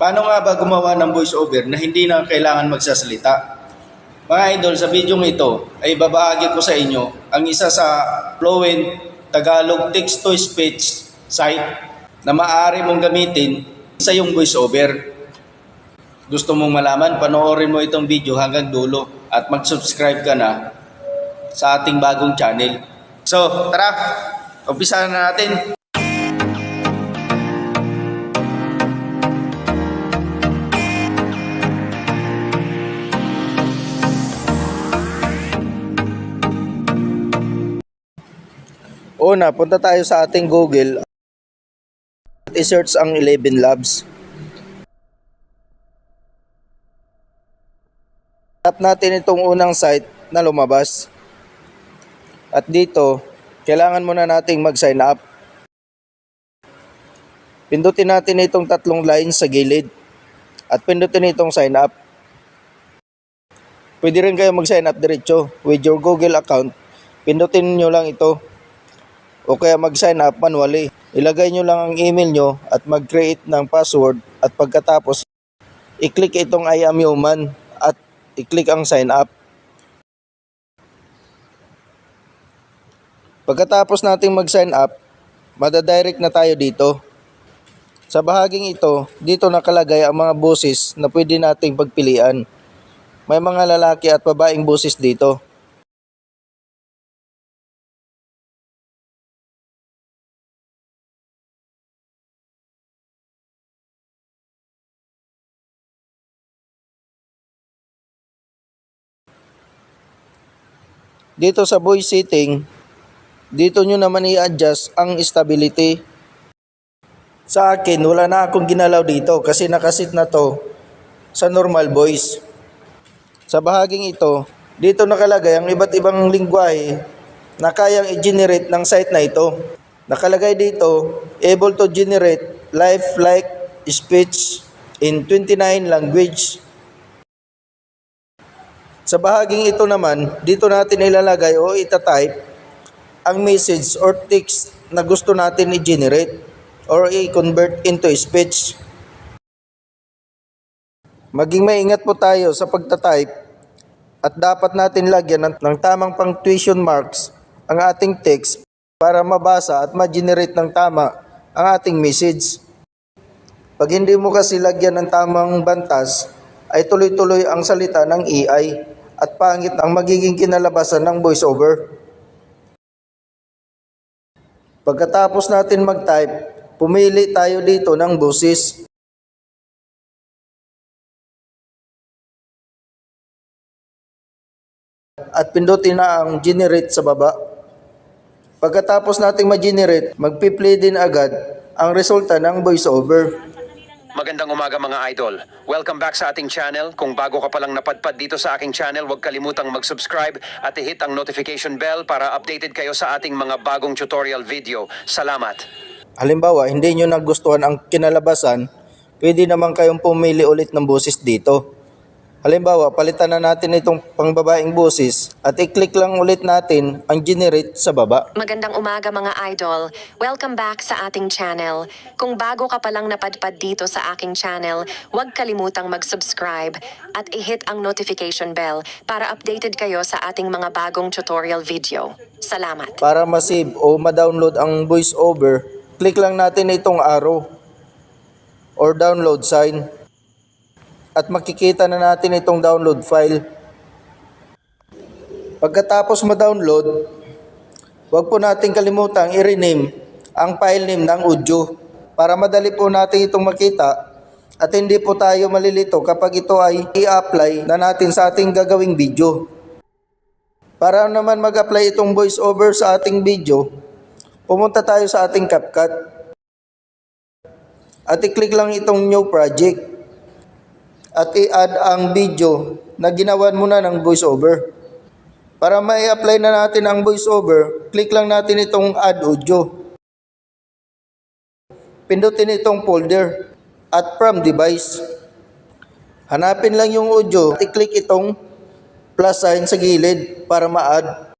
Paano nga ba gumawa ng voiceover na hindi na kailangan magsasalita? Mga idol, sa video ito ay babahagi ko sa inyo ang isa sa fluent Tagalog text-to-speech site na maaari mong gamitin sa iyong voiceover. Gusto mong malaman, panoorin mo itong video hanggang dulo at mag-subscribe ka na sa ating bagong channel. So, tara, umpisa na natin. Una, punta tayo sa ating Google at i-search ang 11 Labs. Tap natin itong unang site na lumabas. At dito, kailangan muna nating mag-sign up. Pindutin natin itong tatlong lines sa gilid. At pindutin itong sign up. Pwede rin kayo mag-sign up diretso with your Google account. Pindutin nyo lang ito o kaya mag-sign up manually. Ilagay nyo lang ang email nyo at mag-create ng password at pagkatapos i-click itong I am human at i-click ang sign up. Pagkatapos nating mag-sign up, madadirect na tayo dito. Sa bahaging ito, dito nakalagay ang mga boses na pwede nating pagpilian. May mga lalaki at babaeng boses dito. Dito sa voice setting, dito nyo naman i-adjust ang stability. Sa akin, wala na akong ginalaw dito kasi nakasit na to sa normal voice. Sa bahaging ito, dito nakalagay ang iba't ibang lingwahe na kayang i-generate ng site na ito. Nakalagay dito, able to generate lifelike speech in 29 language. Sa bahaging ito naman, dito natin ilalagay o itatype ang message or text na gusto natin i-generate or i-convert into speech. Maging maingat po tayo sa pagtatype at dapat natin lagyan ng, ng tamang punctuation marks ang ating text para mabasa at ma-generate ng tama ang ating message. Pag hindi mo kasi lagyan ng tamang bantas, ay tuloy-tuloy ang salita ng AI at pangit ang magiging kinalabasan ng voiceover. Pagkatapos natin mag-type, pumili tayo dito ng boses. At pindutin na ang generate sa baba. Pagkatapos nating ma-generate, magpi-play din agad ang resulta ng voiceover. Magandang umaga mga idol. Welcome back sa ating channel. Kung bago ka palang napadpad dito sa aking channel, huwag kalimutang mag-subscribe at i-hit ang notification bell para updated kayo sa ating mga bagong tutorial video. Salamat! Halimbawa, hindi nyo nagustuhan ang kinalabasan, pwede naman kayong pumili ulit ng boses dito. Halimbawa, palitan na natin itong pangbabaeng boses at i-click lang ulit natin ang generate sa baba. Magandang umaga mga idol. Welcome back sa ating channel. Kung bago ka palang napadpad dito sa aking channel, huwag kalimutang mag-subscribe at i-hit ang notification bell para updated kayo sa ating mga bagong tutorial video. Salamat. Para ma-save o ma-download ang voiceover, click lang natin itong arrow or download sign at makikita na natin itong download file. Pagkatapos ma-download, huwag po natin kalimutang i-rename ang file name ng audio para madali po natin itong makita at hindi po tayo malilito kapag ito ay i-apply na natin sa ating gagawing video. Para naman mag-apply itong voice over sa ating video, pumunta tayo sa ating CapCut at i-click lang itong new project at i-add ang video na ginawan mo na ng voiceover. Para ma-apply na natin ang voiceover, click lang natin itong add audio. Pindutin itong folder at from device. Hanapin lang yung audio at i-click itong plus sign sa gilid para ma-add.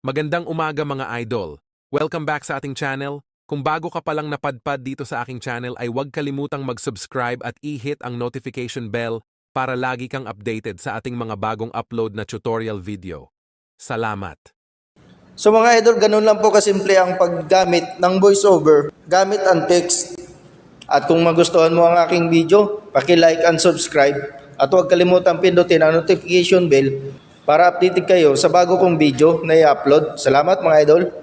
Magandang umaga mga idol. Welcome back sa ating channel. Kung bago ka palang napadpad dito sa aking channel ay huwag kalimutang mag-subscribe at i-hit ang notification bell para lagi kang updated sa ating mga bagong upload na tutorial video. Salamat! So mga idol, ganun lang po kasimple ang paggamit ng voiceover gamit ang text. At kung magustuhan mo ang aking video, paki-like and subscribe. At huwag kalimutan pindutin ang notification bell para updated kayo sa bago kong video na i-upload. Salamat mga idol!